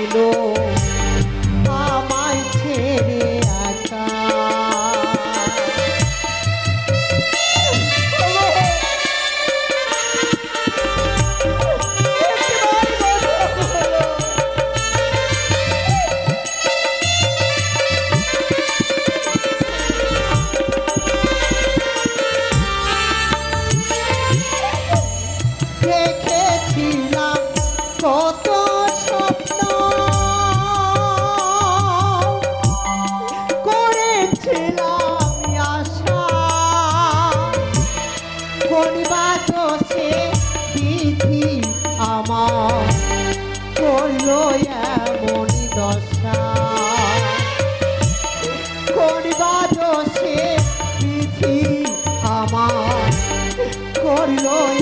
ছিল করিল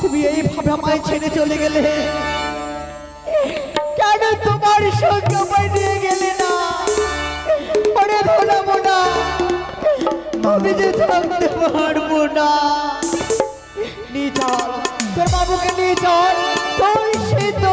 তুমি এইভাবে আমায় ছেড়ে চলে গেলে, কেন তোমার সঙ্গে আমায় নিয়ে গেলে না? পরে ধরাবো না আমি যে থাকতে পারব না। নিয়ে চল, তোর বাবুকে নিয়ে চল, তোর সে তো